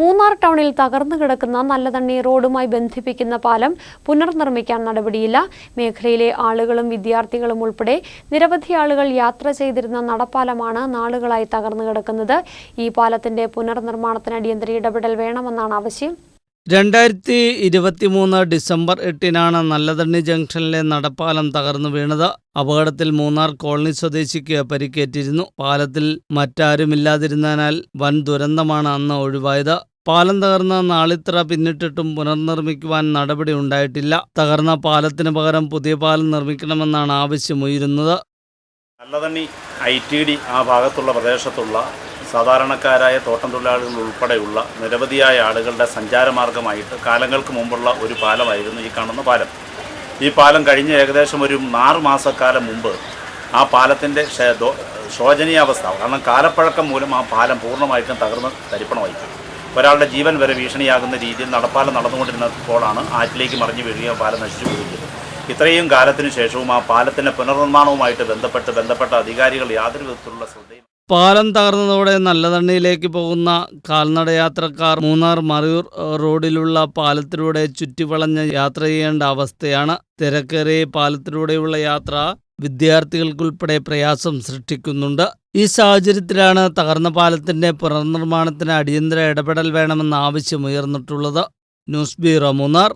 മൂന്നാർ ടൗണിൽ തകർന്നു കിടക്കുന്ന നല്ലതണ്ണി റോഡുമായി ബന്ധിപ്പിക്കുന്ന പാലം പുനർനിർമ്മിക്കാൻ നടപടിയില്ല. മേഖലയിലെ ആളുകളും വിദ്യാർത്ഥികളും ഉൾപ്പെടെ നിരവധി ആളുകൾ യാത്ര ചെയ്തിരുന്ന നടപ്പാലമാണ് നാളുകളായി തകർന്നു കിടക്കുന്നത്. ഈ പാലത്തിന്റെ പുനർനിർമ്മാണത്തിന് അടിയന്തര ഇടപെടൽ വേണമെന്നാണ് ആവശ്യം. രണ്ടായിരത്തി ഇരുപത്തി മൂന്ന് ഡിസംബർ എട്ടിനാണ് നല്ലതണ്ണി ജംഗ്ഷനിലെ നടപ്പാലം തകർന്നു വീണത്. അപകടത്തിൽ മൂന്നാർ കോളനി സ്വദേശിക്ക് പരിക്കേറ്റിരുന്നു. പാലത്തിൽ മറ്റാരുമില്ലാതിരുന്നതിനാൽ വൻ ദുരന്തമാണ് അന്ന് ഒഴിവായത്. പാലം തകർന്ന നാളിത്ര പിന്നിട്ടിട്ടും പുനർനിർമ്മിക്കുവാൻ നടപടി ഉണ്ടായിട്ടില്ല. തകർന്ന പാലത്തിന് പകരം പുതിയ പാലം നിർമ്മിക്കണമെന്നാണ് ആവശ്യമുയരുന്നത്. നല്ലതണ്ണി ഐ ടി ഡി ആ ഭാഗത്തുള്ള പ്രദേശത്തുള്ള സാധാരണക്കാരായ തോട്ടം തൊഴിലാളികൾ ഉൾപ്പെടെയുള്ള നിരവധിയായ ആളുകളുടെ സഞ്ചാരമാർഗമായിട്ട് കാലങ്ങൾക്ക് മുമ്പുള്ള ഒരു പാലമായിരുന്നു ഈ കാണുന്ന പാലം ഈ പാലം കഴിഞ്ഞ ഏകദേശം ഒരു ആറ് മാസക്കാലം മുമ്പ് ആ പാലത്തിന്റെ ശോചനീയാവസ്ഥ കാരണം കാലപ്പഴക്കം മൂലം ആ പാലം പൂർണമായിട്ടും തകർന്ന് തരിപ്പണമായി. ഒരാളുടെ ജീവൻ വരെ ഭീഷണിയാകുന്ന രീതിയിൽ നടപ്പാലം നടന്നുകൊണ്ടിരുന്നപ്പോഴാണ് ആറ്റിലേക്ക് മറിഞ്ഞു വീഴുകയും പാലം നശിച്ചു പോയിരിക്കുന്നത് ഇത്രയും കാലത്തിന് ശേഷവും ആ പാലത്തിന്റെ പുനർനിർമ്മാണവുമായിട്ട് ബന്ധപ്പെട്ട് ബന്ധപ്പെട്ട അധികാരികൾ യാതൊരു വിധത്തിലുള്ള ശ്രദ്ധയും പാലം തകർന്നതോടെ നല്ലതണ്ണയിലേക്ക് പോകുന്ന കാൽനടയാത്രക്കാർ മൂന്നാർ മറയൂർ റോഡിലുള്ള പാലത്തിലൂടെ ചുറ്റിവളഞ്ഞ് യാത്ര ചെയ്യേണ്ട അവസ്ഥയാണ് തിരക്കേറിയ പാലത്തിലൂടെയുള്ള യാത്ര. വിദ്യാർത്ഥികൾക്കുൾപ്പെടെ പ്രയാസം സൃഷ്ടിക്കുന്നുണ്ട്. ഈ സാഹചര്യത്തിലാണ് തകർന്ന പാലത്തിന്റെ പുനർനിർമ്മാണത്തിന് അടിയന്തര ഇടപെടൽ വേണമെന്ന ആവശ്യമുയർന്നിട്ടുള്ളത് ന്യൂസ് ബ്യൂറോ മൂന്നാർ.